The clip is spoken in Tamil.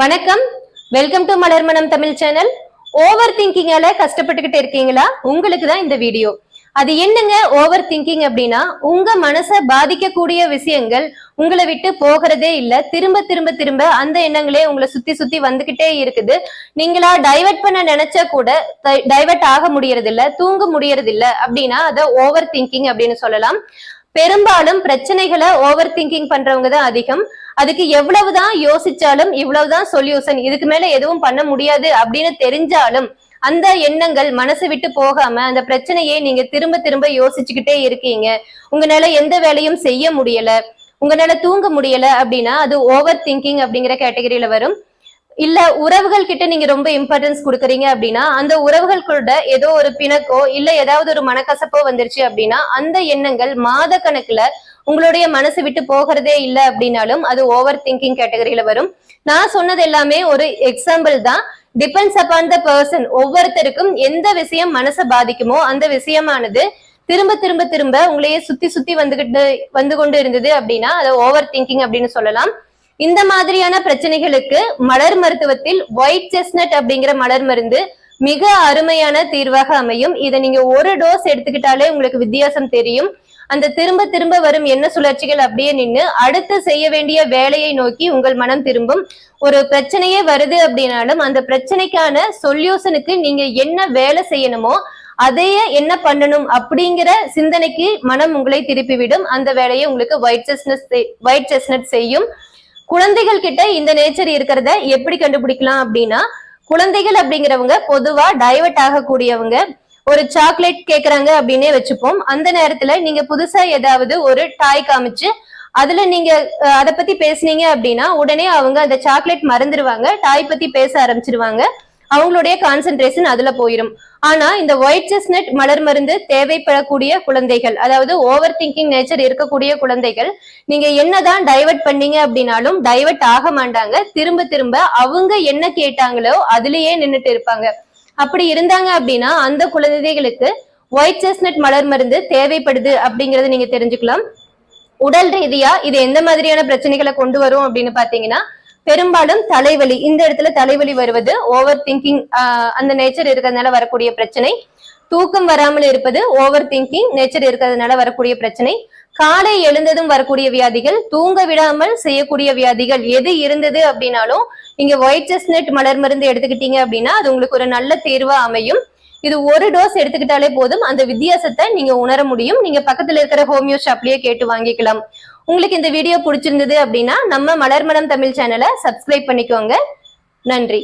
வணக்கம். Welcome to Malarmanam Tamil channel. Over திங்கிங்கால கஷ்டப்பட்டுக்கிட்டு இருக்கீங்களா? உங்களுக்கு தான் இந்த வீடியோ. அது என்னங்க ஓவர் திங்கிங் அப்படின்னா உங்க மனசை பாதிக்கக்கூடிய விஷயங்கள் உங்களை விட்டு போகிறதே இல்ல. திரும்ப திரும்ப திரும்ப அந்த எண்ணங்களே உங்களை சுத்தி சுத்தி வந்துகிட்டே இருக்குது. நீங்களா டைவர்ட் பண்ண நினைச்சா கூட டைவர்ட் ஆக முடியறது இல்ல தூங்க முடியறது இல்ல அப்படின்னா அதை ஓவர் திங்கிங் அப்படின்னு சொல்லலாம். பெரும்பாலும் பிரச்சனைகளை ஓவர் திங்கிங் பண்றவங்க தான் அதிகம். அதுக்கு எவ்வளவுதான் யோசிச்சாலும் இவ்வளவுதான் சொல்யூஷன் இதுக்கு மேல எதுவும் பண்ண முடியாது அப்படின்னு தெரிஞ்சாலும் அந்த எண்ணங்கள் மனசு விட்டு போகாம அந்த பிரச்சனையை நீங்க திரும்ப திரும்ப யோசிச்சுக்கிட்டே இருக்கீங்க. உங்களால எந்த வேலையும் செய்ய முடியல. உங்களால தூங்க முடியல அப்படின்னா அது ஓவர் திங்கிங் அப்படிங்கிற கேட்டகரியில வரும். இல்ல உறவுகள் கிட்ட நீங்க ரொம்ப இம்பார்ட்டன்ஸ் கொடுக்குறீங்க அப்படின்னா அந்த உறவுகள் கூட ஏதோ ஒரு பிணக்கோ இல்ல ஏதாவது ஒரு மனக்கசப்போ வந்துருச்சு அப்படின்னா அந்த எண்ணங்கள் மாத கணக்குல உங்களுடைய மனசு விட்டு போகிறதே இல்ல அப்படின்னாலும் அது ஓவர் திங்கிங் கேட்டகரியில வரும். நான் சொன்னது எல்லாமே ஒரு எக்ஸாம்பிள் தான். டிபெண்ட்ஸ் அப்பான் த பர்சன் ஒவ்வொருத்தருக்கும் எந்த விஷயம் மனசை பாதிக்குமோ அந்த விஷயமானது திரும்ப திரும்ப திரும்ப உங்களையே சுத்தி சுத்தி வந்துகிட்டு வந்து கொண்டு இருந்தது அப்படின்னா அதை ஓவர் திங்கிங் அப்படின்னு சொல்லலாம். இந்த மாதிரியான பிரச்சனைகளுக்கு மலர் மருத்துவத்தில் ஒயிட் செஸ்னட் அப்படிங்கிற மலர் மருந்து மிக அருமையான தீர்வாக அமையும். இதை நீங்க ஒரு டோஸ் எடுத்துக்கிட்டாலே உங்களுக்கு வித்தியாசம் தெரியும். அந்த திரும்ப திரும்ப வரும் என்ன சுழற்சிகள் அப்படியே நின்று அடுத்து செய்ய வேண்டிய வேலையை நோக்கி உங்கள் மனம் திரும்பும். ஒரு பிரச்சனையே வருது அப்படின்னாலும் அந்த பிரச்சனைக்கான சொல்யூஷனுக்கு நீங்க என்ன வேலை செய்யணுமோ அதையே என்ன பண்ணணும் அப்படிங்கிற சிந்தனைக்கு மனம் உங்களை திருப்பிவிடும். அந்த வேலையை உங்களுக்கு ஒயிட் செஸ்னஸ் ஒயிட் செஸ்னட் செய்யும். குழந்தைகள் கிட்ட இந்த நேச்சர் இருக்கிறத எப்படி கண்டுபிடிக்கலாம் அப்படின்னா குழந்தைகள் அப்படிங்கிறவங்க பொதுவா டைவர்ட் ஆகக்கூடியவங்க. ஒரு சாக்லேட் கேக்குறாங்க அப்படின்னே வச்சுப்போம். அந்த நேரத்துல நீங்க புதுசா ஏதாவது ஒரு டாய் காமிச்சு அதுல நீங்க அதை பத்தி பேசுனீங்க அப்படின்னா உடனே அவங்க அந்த சாக்லேட் மறந்துடுவாங்க. டாய் பத்தி பேச ஆரம்பிச்சிருவாங்க. அவங்களுடைய கான்சென்ட்ரேஷன் அதுல போயிடும் ஆனா இந்த ஒயிட் செஸ்னட் மலர் மருந்து தேவைப்படக்கூடிய குழந்தைகள் அதாவது ஓவர் திங்கிங் நேச்சர் இருக்கக்கூடிய குழந்தைகள் நீங்க என்னதான் டைவர்ட் பண்ணீங்க அப்படின்னாலும் டைவர்ட் ஆக மாட்டாங்க. திரும்ப திரும்ப அவங்க என்ன கேட்டாங்களோ அதுலயே நின்னுட்டு இருப்பாங்க. அப்படி இருந்தாங்க அப்படின்னா அந்த குழந்தைகளுக்கு ஒயிட் செஸ்னட் மலர் மருந்து தேவைப்படுது அப்படிங்கறத நீங்க தெரிஞ்சுக்கலாம். உடல் ரீதியா இது எந்த மாதிரியான பிரச்சனைகளை கொண்டு வரும் அப்படின்னு பாத்தீங்கன்னா பெரும்பாலும் தலைவலி இந்த இடத்துல தலைவலி வருவது ஓவர் திங்கிங் அந்த நேச்சர் இருக்கிறதுனால வரக்கூடிய பிரச்சனை. தூக்கம் வராமல் இருப்பது ஓவர் திங்கிங் நேச்சர் இருக்கிறதுனால வரக்கூடிய பிரச்சனை. காலை எழுந்ததும் வரக்கூடிய வியாதிகள் தூங்க விடாமல் செய்யக்கூடிய வியாதிகள் எது இருந்தது அப்படின்னாலும் நீங்க ஒயிட் செஸ்னட் மலர் மருந்து எடுத்துக்கிட்டீங்க அப்படின்னா அது உங்களுக்கு ஒரு நல்ல தேர்வா அமையும். இது ஒரு டோஸ் எடுத்துக்கிட்டாலே போதும். அந்த வித்தியாசத்தை நீங்க உணர முடியும். நீங்க பக்கத்துல இருக்கிற ஹோமியோ ஷாப்லயே கேட்டு வாங்கிக்கலாம். உங்களுக்கு இந்த வீடியோ பிடிச்சிருந்தது அப்படின்னா நம்ம மலர்மனம் தமிழ் சேனலை சப்ஸ்கிரைப் பண்ணிக்கோங்க. நன்றி.